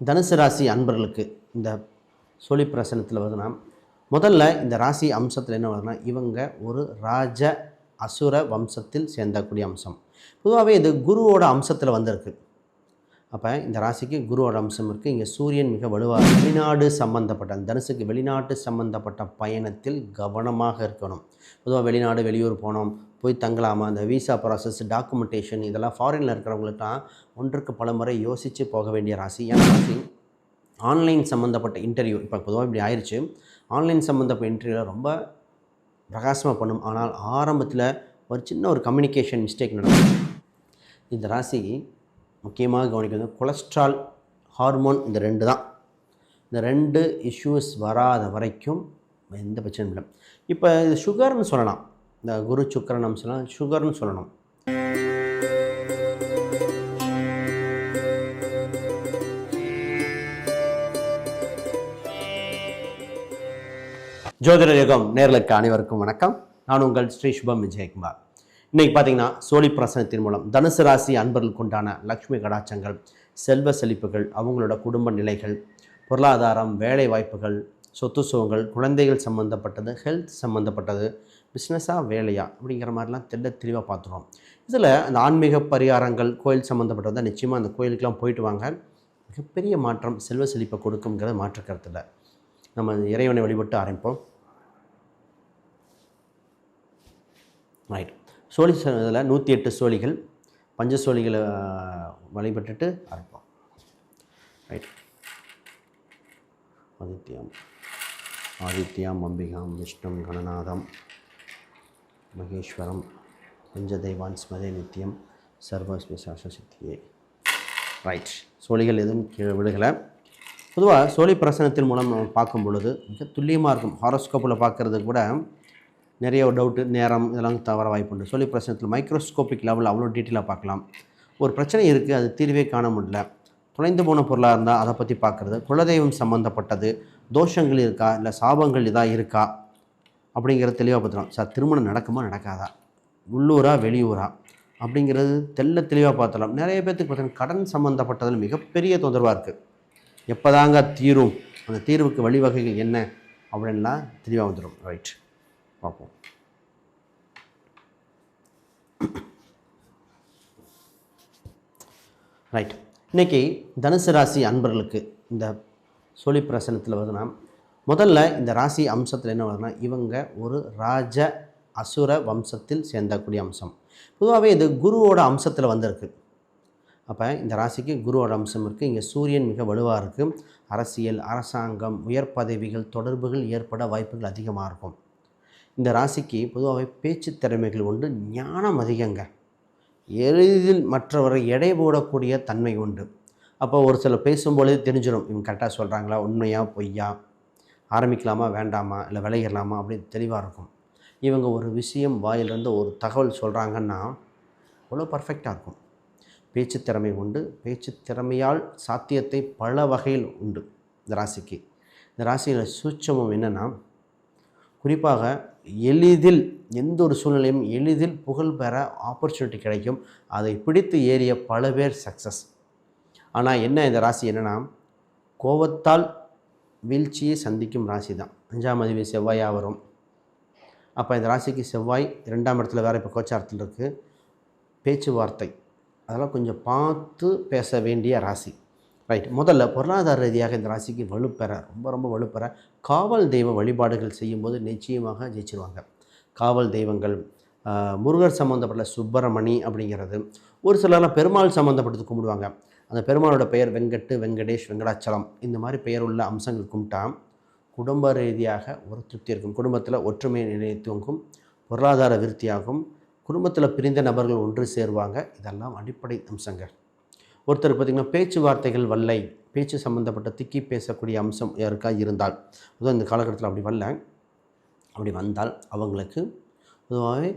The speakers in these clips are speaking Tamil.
தனுசு ராசி அன்பர்களுக்கு இந்த சொலி பிரசனத்தில் வருதுன்னா முதல்ல இந்த ராசி அம்சத்தில் என்ன வருதுன்னா இவங்க ஒரு ராஜ அசுர வம்சத்தில் சேர்ந்தக்கூடிய அம்சம். பொதுவாகவே இது குருவோட அம்சத்தில் வந்திருக்கு. அப்போ இந்த ராசிக்கு குருவோட அம்சம் இருக்குது இங்கே சூரியன் மிக வலுவாக வெளிநாடு சம்பந்தப்பட்ட அந்த தனுசுக்கு வெளிநாட்டு சம்பந்தப்பட்ட பயணத்தில் கவனமாக இருக்கணும். பொதுவாக வெளிநாடு வெளியூர் போனோம் போய் தங்கலாமா? அந்த விசா ப்ராசஸ் டாக்குமெண்டேஷன் இதெல்லாம் ஃபாரினில் இருக்கிறவங்களுக்குலாம் ஒன்றுக்கு பல முறை யோசித்து போக வேண்டிய ராசி. ஏன்னா ராசி ஆன்லைன் சம்மந்தப்பட்ட இன்டர்வியூ இப்போ பொதுவாக இப்படி ஆயிடுச்சு ஆன்லைன் சம்மந்தப்பட்ட இன்டர்வியூவில் ரொம்ப பிரகாசமாக பண்ணும். ஆனால் ஆரம்பத்தில் ஒரு சின்ன ஒரு கம்யூனிகேஷன் மிஸ்டேக் நடக்கும் இந்த ராசி முக்கியமாக கவனிக்கிறது கொலஸ்ட்ரால் ஹார்மோன் இந்த ரெண்டு தான். இந்த ரெண்டு இஷ்யூஸ் வராத வரைக்கும் எந்த பிரச்சனையும் இல்லை. இப்போ இது சுகர்னு சொல்லலாம். இந்த குரு சுக்கரன் அம்சம்லாம் சுகர்னு சொல்லணும். ஜோதிட யுகம் நேர்களுக்கு அனைவருக்கும் வணக்கம். நான் உங்கள் ஸ்ரீ சுபம் விஜயகுமார். இன்றைக்கி பார்த்தீங்கன்னா சோழி பிரசனத்தின் மூலம் தனுசு ராசி அன்பர்களுக்கு உண்டான லக்ஷ்மி கடாச்சங்கள் செல்வ செழிப்புகள் அவங்களோட குடும்ப நிலைகள் பொருளாதாரம் வேலை வாய்ப்புகள் சொத்து சுகங்கள் குழந்தைகள் சம்மந்தப்பட்டது ஹெல்த் சம்மந்தப்பட்டது பிஸ்னஸாக வேலையா? அப்படிங்கிற மாதிரிலாம் தெள்ள தெளிவாக பார்த்துருவோம். இதில் அந்த ஆன்மீக பரிகாரங்கள் கோயில் சம்மந்தப்பட்டது நிச்சயமாக அந்த கோயிலுக்கெல்லாம் போயிட்டு வாங்க. மிகப்பெரிய மாற்றம் செல்வ செழிப்பை கொடுக்குங்கிறத மாற்று கருத்தில் நம்ம இறைவனை வழிபட்டு ஆரம்பிப்போம். ரைட் சோழி இதில் நூற்றி எட்டு சோழிகள் பஞ்ச சோழிகளை வழிபட்டுட்டு ஆரம்பிப்போம். ரைட் ஆதித்யம் ஆதித்யாம் அம்பிகாம் விஷ்ணம் கணநாதம். மகேஸ்வரம் பஞ்சதெய்வான் ஸ்மதே நித்தியம் சர்வஸ்மி சாசசித்தியே ரைட் சோழிகள் எதுவும் கீழே விழுகலை. பொதுவாக சோழி பிரசனத்தின் மூலம் நம்ம பார்க்கும் பொழுது மிக துல்லியமாக இருக்கும். ஹாரோஸ்கோப்பில் பார்க்குறது கூட நிறைய டவுட்டு நேரம் இதெல்லாம் தவற வாய்ப்புண்டு சோழி பிரசனத்தில் மைக்ரோஸ்கோபிக் லெவலில் அவ்வளோ டீட்டெயிலாக பார்க்கலாம். ஒரு பிரச்சனை இருக்குது அது தீர்வே காண முடியல. தொலைந்து போன பொருளாக இருந்தால் அதை பற்றி பார்க்குறது. குலதெய்வம் சம்மந்தப்பட்டது தோஷங்கள் இருக்கா? இல்லை சாபங்கள் இதாக இருக்கா? அப்படிங்கிறது தெளிவாக பார்த்துடலாம் சார் திருமணம் நடக்குமா நடக்காதா? உள்ளூரா வெளியூரா? அப்படிங்கிறது தெள்ள தெளிவாக பார்த்துடலாம். நிறைய பேர்த்துக்கு பார்த்தீங்கன்னா கடன் சம்மந்தப்பட்டதில் மிகப்பெரிய தொந்தரவாக இருக்குது எப்போதாங்க தீரும்? அந்த தீர்வுக்கு வழிவகைகள் என்ன? அப்படின்லாம் தெளிவாக வந்துடும். ரைட். பார்ப்போம். ரைட். இன்றைக்கி தனுசு ராசி அன்பர்களுக்கு இந்த சொலி பிரசனத்தில் வருதுன்னா முதல்ல இந்த ராசி அம்சத்தில் என்ன வருதுன்னா இவங்க ஒரு ராஜ அசுர வம்சத்தில் சேர்ந்தக்கூடிய அம்சம். பொதுவாகவே இது குருவோட அம்சத்தில் வந்திருக்கு. அப்போ இந்த ராசிக்கு குருவோட அம்சம் இருக்குது இங்கே சூரியன் மிக வலுவாக இருக்குது அரசியல் அரசாங்கம் உயர் பதவிகள் தொடர்புகள் ஏற்பட வாய்ப்புகள் அதிகமாக இருக்கும். இந்த ராசிக்கு பொதுவாகவே பேச்சு திறமைகள் உண்டு ஞானம் அதிகங்க. எளிதில் மற்றவரை எடை போடக்கூடிய தன்மை உண்டு. அப்போ ஒரு சில பேசும்பொழுது தெரிஞ்சிடும் இவங்க கரெக்டாக சொல்கிறாங்களா உண்மையாக பொய்யா? ஆரம்பிக்கலாமா வேண்டாமா இல்லை விளையிடலாமா அப்படின்னு தெளிவாக இருக்கும். இவங்க ஒரு விஷயம் வாயிலிருந்து ஒரு தகவல் சொல்கிறாங்கன்னா அவ்வளோ பர்ஃபெக்டாக இருக்கும். பேச்சு திறமை உண்டு. பேச்சு திறமையால் சாத்தியத்தை பல வகையில் உண்டு இந்த ராசிக்கு. இந்த ராசியில் சூட்சமம் என்னென்னா குறிப்பாக எளிதில் எந்த ஒரு சூழ்நிலையும் எளிதில் புகழ் பெற ஆப்பர்ச்சுனிட்டி கிடைக்கும். அதை பிடித்து ஏறிய பல பேர் சக்ஸஸ் ஆனால் என்ன இந்த ராசி என்னென்னா கோபத்தால் வீழ்ச்சியை சந்திக்கும் ராசி தான் அஞ்சாம் அதிபதி செவ்வாயாக வரும். அப்போ இந்த ராசிக்கு செவ்வாய் ரெண்டாம் இடத்துல வேறு இப்போ கோச்சாரத்தில் இருக்குது பேச்சுவார்த்தை. அதெல்லாம் கொஞ்சம் பார்த்து பேச வேண்டிய ராசி. ரைட் முதல்ல பொருளாதார ரீதியாக இந்த ராசிக்கு வலுப்பெற ரொம்ப ரொம்ப வலுப்பெற காவல் தெய்வ வழிபாடுகள் செய்யும்போது நிச்சயமாக ஜெயிச்சிருவாங்க. காவல் தெய்வங்கள் முருகர் சம்மந்தப்பட்ட சுப்பிரமணி அப்படிங்கிறது ஒரு சிலர்லாம் பெருமாள் சம்மந்தப்பட்டது கும்பிடுவாங்க. அந்த பெருமானோட பெயர் வெங்கட்டு வெங்கடேஷ் வெங்கடாச்சலம் இந்த மாதிரி பெயர் உள்ள அம்சங்கள் கும்பிட்டா குடும்ப ரீதியாக ஒரு திருப்தி இருக்கும். குடும்பத்தில் ஒற்றுமை நிலையத்துவங்கும் பொருளாதார விருத்தியாகும். குடும்பத்தில் பிரிந்த நபர்கள் ஒன்று சேருவாங்க. இதெல்லாம் அடிப்படை அம்சங்கள். ஒருத்தர் பார்த்திங்கன்னா பேச்சுவார்த்தைகள் வல்லை. பேச்சு சம்மந்தப்பட்ட திக்கி பேசக்கூடிய அம்சம் யாருக்கா இருந்தால் அதுவும் இந்த காலகட்டத்தில் அப்படி வரல. அப்படி வந்தால் அவங்களுக்கு பொதுவாகவே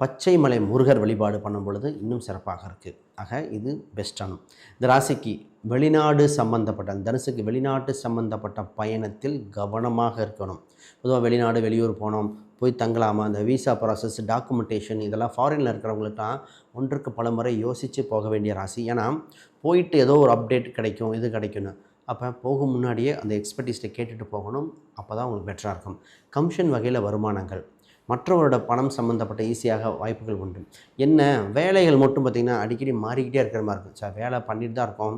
பச்சை மலை முருகர் வழிபாடு பண்ணும் பொழுது இன்னும் சிறப்பாக இருக்குது ஆக இது பெஸ்டான இந்த ராசிக்கு வெளிநாடு சம்பந்தப்பட்ட அந்த தனுசுக்கு வெளிநாட்டு சம்பந்தப்பட்ட பயணத்தில் கவனமாக இருக்கணும். பொதுவாக வெளிநாடு வெளியூர் போனோம் போய் தங்கலாமா அந்த விசா ப்ராசஸ் டாக்குமெண்டேஷன் இதெல்லாம் ஃபாரினில் இருக்கிறவங்களுக்குலாம் ஒன்றுக்கு பல முறை யோசித்து போக வேண்டிய ராசி. ஏன்னா போயிட்டு ஏதோ ஒரு அப்டேட் கிடைக்கும் இது கிடைக்கும்னு. அப்போ போகும் முன்னாடியே அந்த எக்ஸ்பர்டீஸ்ட்டை கேட்டுட்டு போகணும் அப்போ தான் உங்களுக்கு பெட்டராக இருக்கும். கமிஷன் வகையில் வருமானங்கள். மற்றவரோட பணம் சம்மந்தப்பட்ட ஈஸியாக வாய்ப்புகள் உண்டு. என்ன வேலைகள் மட்டும் பார்த்திங்கன்னா அடிக்கடி மாறிக்கிட்டே இருக்கிற மாதிரி இருக்கும். சார் வேலை பண்ணிட்டு தான் இருக்கோம்.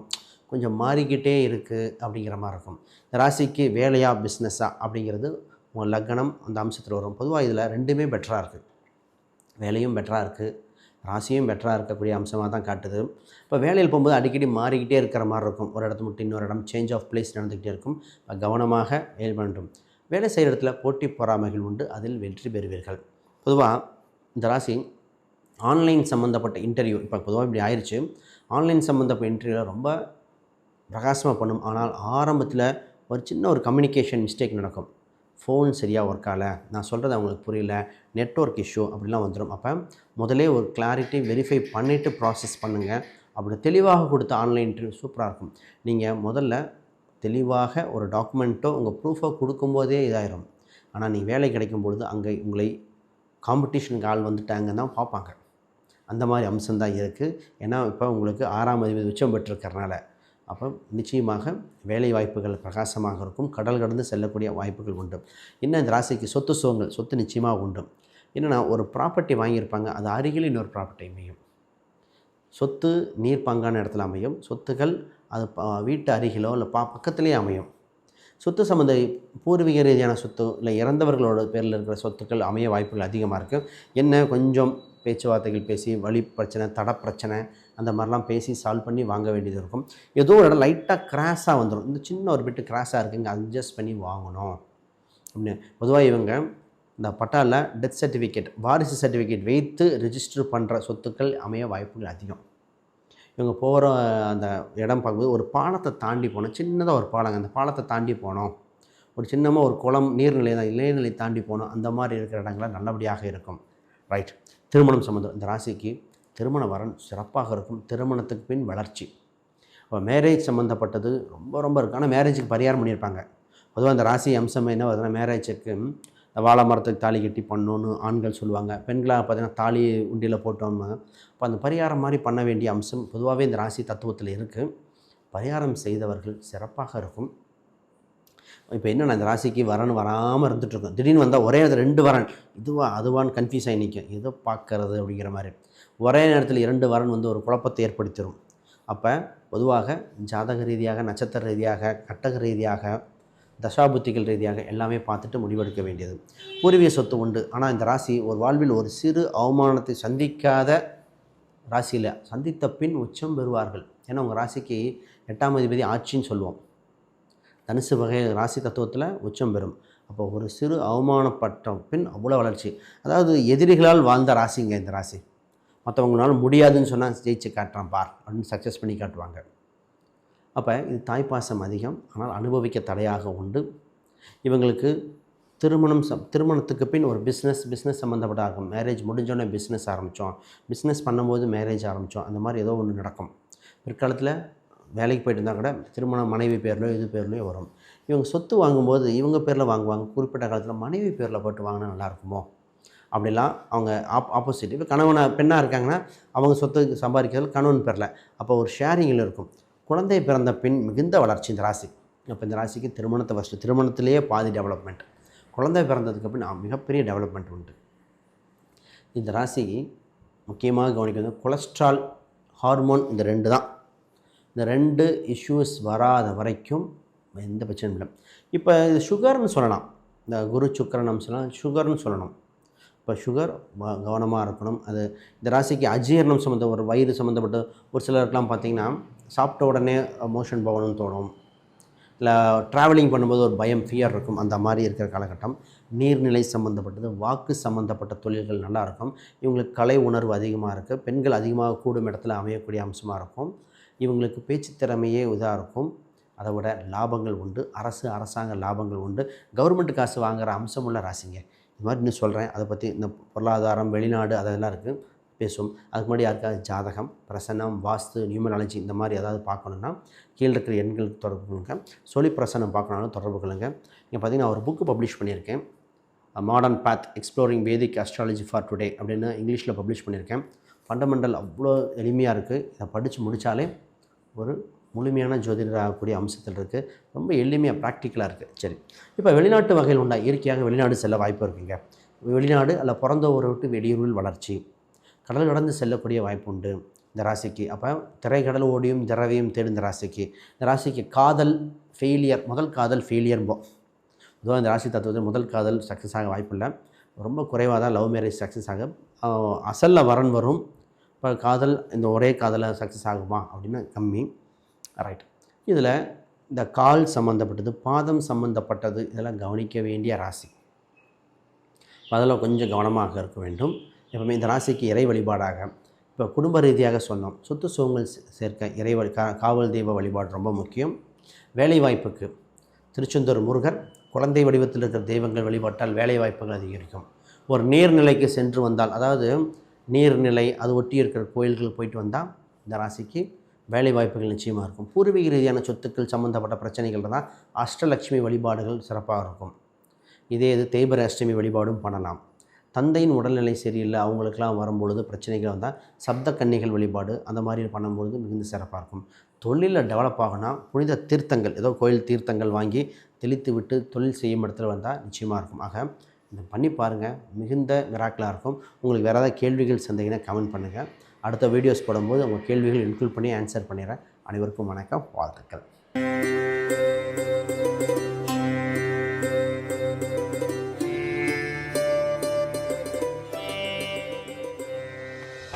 கொஞ்சம் மாறிக்கிட்டே இருக்குது அப்படிங்கிற மாதிரி இருக்கும். ராசிக்கு வேலையா பிஸ்னஸா அப்படிங்கிறது உங்கள் லக்னம் அந்த அம்சத்தில் வரும். பொதுவாக இதில் ரெண்டுமே பெட்டராக இருக்குது வேலையும் பெட்டராக இருக்குது ராசியும் பெட்டராக இருக்கக்கூடிய அம்சமாக தான் காட்டுது. இப்போ வேலையில் போகும்போது அடிக்கடி மாறிக்கிட்டே இருக்கிற மாதிரி இருக்கும். ஒரு இடத்த விட்டு இன்னொரு இடம் சேஞ்ச் ஆஃப் பிளேஸ் நடந்துக்கிட்டே இருக்கும். கவனமாக வேல் வேண்டும் வேலை செய்கிற இடத்துல போட்டி பொறாமைகள் உண்டு அதில் வெற்றி பெறுவீர்கள். பொதுவாக இந்த ராசி ஆன்லைன் சம்மந்தப்பட்ட இன்டர்வியூ இப்போ பொதுவாக இப்படி ஆயிடுச்சு ஆன்லைன் சம்மந்தப்பட்ட இன்டர்வியூவில் ரொம்ப பிரகாசமாக பண்ணும். ஆனால் ஆரம்பத்தில் ஒரு சின்ன ஒரு கம்யூனிகேஷன் மிஸ்டேக் நடக்கும். ஃபோன் சரியாக ஒர்க் ஆகலை. நான் சொல்கிறது அவங்களுக்கு புரியல. நெட்ஒர்க் இஷ்யூ அப்படிலாம் வந்துடும் அப்போ முதலே ஒரு கிளாரிட்டி வெரிஃபை பண்ணிவிட்டு ப்ராசஸ் பண்ணுங்கள் அப்படி தெளிவாக கொடுத்த ஆன்லைன் இன்டர்வியூ சூப்பராக இருக்கும். நீங்கள் முதல்ல தெளிவாக ஒரு டாக்குமெண்ட்டோ உங்கள் ப்ரூஃபோ கொடுக்கும்போதே இதாயிரும். ஆனால் நீங்கள் வேலை கிடைக்கும் பொழுது அங்கே உங்களை காம்படிஷனுக்கு ஆள் வந்துட்டாங்கன்னு தான் பார்ப்பாங்க. அந்த மாதிரி அம்சம்தான் இருக்குது ஏன்னா இப்போ உங்களுக்கு ஆறாம் அதிபதி உச்சம் பெற்றிருக்கறனால. அப்போ நிச்சயமாக வேலை வாய்ப்புகள் பிரகாசமாக இருக்கும். கடல் கடந்து செல்லக்கூடிய வாய்ப்புகள் உண்டு. இன்னும் இந்த ராசிக்கு சொத்து சுகங்கள் சொத்து நிச்சயமாக உண்டு. என்னென்னா ஒரு ப்ராப்பர்ட்டி வாங்கியிருப்பாங்க. அது அருகில் இன்னொரு ப்ராப்பர்ட்டி அமையும் சொத்து நீர் பங்கான இடத்துல அமையும். சொத்துக்கள் அது வீட்டு அருகிலோ இல்லை பா பக்கத்துலேயே அமையும். சொத்து சம்மந்த பூர்வீக ரீதியான சொத்து இல்லை இறந்தவர்களோட பேரில் இருக்கிற சொத்துக்கள் அமைய வாய்ப்புகள் அதிகமாக இருக்குது என்ன கொஞ்சம் பேச்சுவார்த்தைகள் பேசி வழி பிரச்சனை தட பிரச்சனை அந்த மாதிரிலாம் பேசி சால்வ் பண்ணி வாங்க வேண்டியது இருக்கும். ஏதோ ஒரு இடம் லைட்டாக கிராஸாக வந்துடும் இந்த சின்ன ஒரு பிட்டு கிராஸாக இருக்குங்க அட்ஜஸ்ட் பண்ணி வாங்கணும். அப்படின்னு. பொதுவாக இவங்க இந்த பட்டாவில் டெத் சர்டிஃபிகேட் வாரிசு சர்டிஃபிகேட் வைத்து ரெஜிஸ்டர் பண்ணுற சொத்துக்கள் அமைய வாய்ப்புகள் அதிகம். இவங்க போகிற அந்த இடம் பார்க்கும்போது ஒரு பாலத்தை தாண்டி போனோம். சின்னதாக ஒரு பாலங்க. அந்த பாலத்தை தாண்டி போனோம். ஒரு சின்னமாக ஒரு குளம் நீர்நிலை தான் நீர்நிலை தாண்டி போனோம். அந்த மாதிரி இருக்கிற இடங்கள்லாம் நல்லபடியாக இருக்கும். ரைட் திருமணம் சம்மந்தம் இந்த ராசிக்கு திருமண வரன் சிறப்பாக இருக்கும். திருமணத்துக்கு பின் வளர்ச்சி. இப்போ மேரேஜ் சம்மந்தப்பட்டது ரொம்ப ரொம்ப இருக்கும். ஆனால் மேரேஜுக்கு பரிகாரம் பண்ணியிருப்பாங்க. பொதுவாக அந்த ராசி அம்சம் என்ன வருதுன்னா மேரேஜுக்கு வாழை மரத்துக்கு தாலி கட்டி பண்ணணுன்னு ஆண்கள் சொல்லுவாங்க. பெண்களாக பார்த்தீங்கன்னா தாலி உண்டியில் போட்டோம்னா அப்போ அந்த பரிகாரம் மாதிரி பண்ண வேண்டிய அம்சம் பொதுவாகவே இந்த ராசி தத்துவத்தில் இருக்குது பரிகாரம் செய்தவர்கள் சிறப்பாக இருக்கும். இப்போ என்னென்ன இந்த ராசிக்கு வரன் வராமல் இருந்துகிட்ருக்கும் திடீர்னு வந்தால் ஒரே நேரத்தில் ரெண்டு வரன். இதுவா அதுவான்னு கன்ஃபியூஸ் ஆகி நிற்கும் எதை பார்க்கறது அப்படிங்கிற மாதிரி. ஒரே நேரத்தில் இரண்டு வரன் வந்து ஒரு குழப்பத்தை ஏற்படுத்திடும் அப்போ பொதுவாக ஜாதக ரீதியாக நட்சத்திர ரீதியாக கட்டக ரீதியாக தசாபுத்திகள் ரீதியாக எல்லாமே பார்த்துட்டு முடிவெடுக்க வேண்டியது. பூர்வீக சொத்து உண்டு. ஆனால் இந்த ராசி ஒரு வாழ்வில் ஒரு சிறு அவமானத்தை சந்திக்காத ராசியில் சந்தித்த பின் உச்சம் பெறுவார்கள். ஏன்னா உங்கள் ராசிக்கு எட்டாம் அதிபதி ஆட்சின்னு சொல்லுவோம். தனுசு வகை ராசி தத்துவத்தில் உச்சம் பெறும். அப்போ ஒரு சிறு அவமானப்பட்ட பின் அவ்வளோ வளர்ச்சி. அதாவது எதிரிகளால் வாழ்ந்த ராசிங்க இந்த ராசி. மற்றவங்களால் முடியாதுன்னு சொன்னால் ஜெயிச்சு காட்டுறான் பார். அப்படின்னு சக்ஸஸ் பண்ணி காட்டுவாங்க. அப்போ இது தாய்ப்பாசம் அதிகம் ஆனால் அனுபவிக்க தடையாக உண்டு. இவங்களுக்கு திருமணம் சம் திருமணத்துக்கு பின் ஒரு பிஸ்னஸ் பிஸ்னஸ் சம்மந்தப்பட்ட இருக்கும் மேரேஜ் முடிஞ்சோடனே பிஸ்னஸ் ஆரம்பித்தோம் பிஸ்னஸ் பண்ணும்போது மேரேஜ் ஆரம்பித்தோம் அந்த மாதிரி ஏதோ ஒன்று நடக்கும். பிற்காலத்தில் வேலைக்கு போயிட்டு இருந்தால் கூட திருமணம் மனைவி பேர்லையோ இது பேர்லையோ வரும். இவங்க சொத்து வாங்கும்போது இவங்க பேரில் வாங்குவாங்க. குறிப்பிட்ட காலத்தில் மனைவி பேரில் போட்டு வாங்கினா நல்லா இருக்குமோ? அப்படிலாம் அவங்க ஆப் ஆப்போசிட் இப்போ கணவனை பெண்ணாக இருக்காங்கன்னா அவங்க சொத்து சம்பாதிக்கிறது கணவன் பேரில். அப்போ ஒரு ஷேரிங்கில் இருக்கும். குழந்தை பிறந்த பின் மிகுந்த வளர்ச்சி இந்த ராசி. அப்போ இந்த ராசிக்கு திருமணத்தை ஃபஸ்ட்டு திருமணத்திலேயே பாதி டெவலப்மெண்ட் குழந்தை பிறந்ததுக்கு அப்புறம் மிகப்பெரிய டெவலப்மெண்ட் உண்டு. இந்த ராசி முக்கியமாக கவனிக்கிறது கொலஸ்ட்ரால் ஹார்மோன் இந்த ரெண்டு தான். இந்த ரெண்டு இஷ்யூஸ் வராத வரைக்கும் எந்த பிரச்சனையும் இல்லை. இப்போ இது சுகர்னு சொல்லலாம். இந்த குரு சுக்கரன் சொல்லலாம். சுகர்னு சொல்லணும். இப்போ சுகர் கவனமாக இருக்கணும். அது இந்த ராசிக்கு அஜீரணம் சம்மந்த ஒரு வயிறு சம்மந்தப்பட்ட ஒரு சிலருக்கெலாம் பார்த்திங்கன்னா சாப்பிட்ட உடனே மோஷன் போகணும்னு தோணும். இல்லை ட்ராவலிங் பண்ணும்போது ஒரு பயம் ஃபியர் இருக்கும். அந்த மாதிரி இருக்கிற காலகட்டம். நீர்நிலை சம்மந்தப்பட்டது வாக்கு சம்மந்தப்பட்ட தொழில்கள் நல்லா இருக்கும். இவங்களுக்கு கலை உணர்வு அதிகமாக இருக்குது பெண்கள் அதிகமாக கூடும் இடத்துல அமையக்கூடிய அம்சமாக இருக்கும். இவங்களுக்கு பேச்சு திறமையே இதாக இருக்கும். அதை விட லாபங்கள் உண்டு. அரசு அரசாங்க லாபங்கள் உண்டு. கவர்மெண்ட் காசு வாங்குகிற அம்சம் உள்ள ராசிங்க. இது மாதிரி இன்னும் சொல்கிறேன் அதை பற்றி இந்த பொருளாதாரம் வெளிநாடு அதெல்லாம் இருக்குது பேசுவோம் அதுக்கு முன்னாடி யாருக்காவது ஜாதகம் பிரசன்னம் வாஸ்து நியூமராலஜி இந்த மாதிரி ஏதாவது பார்க்கணுன்னா கீழே இருக்கிற எண்களுக்கு தொடர்பு கொள்ளுங்க. சொல்லி பிரசன்னம் பார்க்கணும்னாலும் தொடர்பு கொள்ளுங்க. இங்கே பார்த்தீங்கன்னா ஒரு புக்கு பப்ளிஷ் பண்ணியிருக்கேன். Modern path exploring Vedic astrology for today அப்படின்னு இங்கிலீஷில் பப்ளிஷ் பண்ணியிருக்கேன். ஃபண்டமெண்டல் அவ்வளோ எளிமையாக இருக்குது இதை படித்து முடித்தாலே ஒரு முழுமையான ஜோதிடர் ஆகக்கூடிய அம்சத்தில் இருக்குது ரொம்ப எளிமையாக ப்ராக்டிக்கலாக இருக்குது சரி. இப்போ வெளிநாட்டு வகையில் உண்டா இயற்கையாக வெளிநாடு செல்ல வாய்ப்பு இருக்குங்க. வெளிநாடு அல்ல பிறந்த ஊரை விட்டு வெளியூரில் வளர்ச்சி. கடல் கடந்து செல்லக்கூடிய வாய்ப்பு உண்டு இந்த ராசிக்கு. அப்போ திரைக்கடல் ஓடியும் திரவையும் தேடும் இந்த ராசிக்கு. இந்த ராசிக்கு காதல் ஃபெயிலியர் முதல் காதல் ஃபெயிலியர்போம் பொதுவாக இந்த ராசி தத்துவத்தில் முதல் காதல் சக்ஸஸ் ஆக வாய்ப்பு இல்லை ரொம்ப குறைவாக தான் லவ் மேரேஜ் சக்ஸஸ் ஆக அசலில் அசல்ல வரன் வரும். இப்போ காதல் இந்த ஒரே காதலில் சக்ஸஸ் ஆகுமா அப்படின்னு கம்மி. ரைட் இதில் இந்த கால் சம்மந்தப்பட்டது பாதம் சம்மந்தப்பட்டது இதெல்லாம் கவனிக்க வேண்டிய ராசி. அதில் கொஞ்சம் கவனமாக இருக்க வேண்டும். எப்பவுமே இந்த ராசிக்கு இறை வழிபாடாக. இப்போ குடும்ப ரீதியாக சொன்னோம். சொத்து சுகங்கள் சேர்க்க இறை வழி கா காவல் தெய்வ வழிபாடு ரொம்ப முக்கியம். வேலை வாய்ப்புக்கு திருச்செந்தூர் முருகர் குழந்தை வடிவத்தில் இருக்கிற தெய்வங்கள் வழிபாட்டால் வேலை வாய்ப்புகள் அதிகரிக்கும். ஒரு நீர்நிலைக்கு சென்று வந்தால் அதாவது நீர்நிலை அது ஒட்டி இருக்கிற கோயில்கள் போயிட்டு வந்தால் இந்த ராசிக்கு வேலை வாய்ப்புகள் நிச்சயமாக இருக்கும். பூர்வீக ரீதியான சொத்துக்கள் சம்மந்தப்பட்ட பிரச்சனைகள் தான் அஷ்டலட்சுமி வழிபாடுகள் சிறப்பாக இருக்கும். இதே இது தேய்பர அஷ்டமி வழிபாடும் பண்ணலாம். தந்தையின் உடல்நிலை சரியில்லை அவங்களுக்கெல்லாம் வரும்பொழுது பிரச்சனைகள் வந்தால் சப்த கன்னிகள் வழிபாடு அந்த மாதிரி பண்ணும்பொழுது மிகுந்த சிறப்பாக இருக்கும். தொழிலில் டெவலப் ஆகுனா புனித தீர்த்தங்கள் ஏதோ கோயில் தீர்த்தங்கள் வாங்கி தெளித்து விட்டு தொழில் செய்யும் இடத்துல வந்தால் நிச்சயமாக இருக்கும். ஆக இதை பண்ணி பாருங்கள் மிகுந்த மிராக்கலாக இருக்கும். உங்களுக்கு வேறு ஏதாவது கேள்விகள் சந்தேகனா கமெண்ட் பண்ணுங்கள் அடுத்த வீடியோஸ் போடும்போது உங்கள் கேள்விகள் இன்க்ளூட் பண்ணி ஆன்சர் பண்ணிடுறேன். அனைவருக்கும் வணக்கம் வாழ்த்துக்கள்.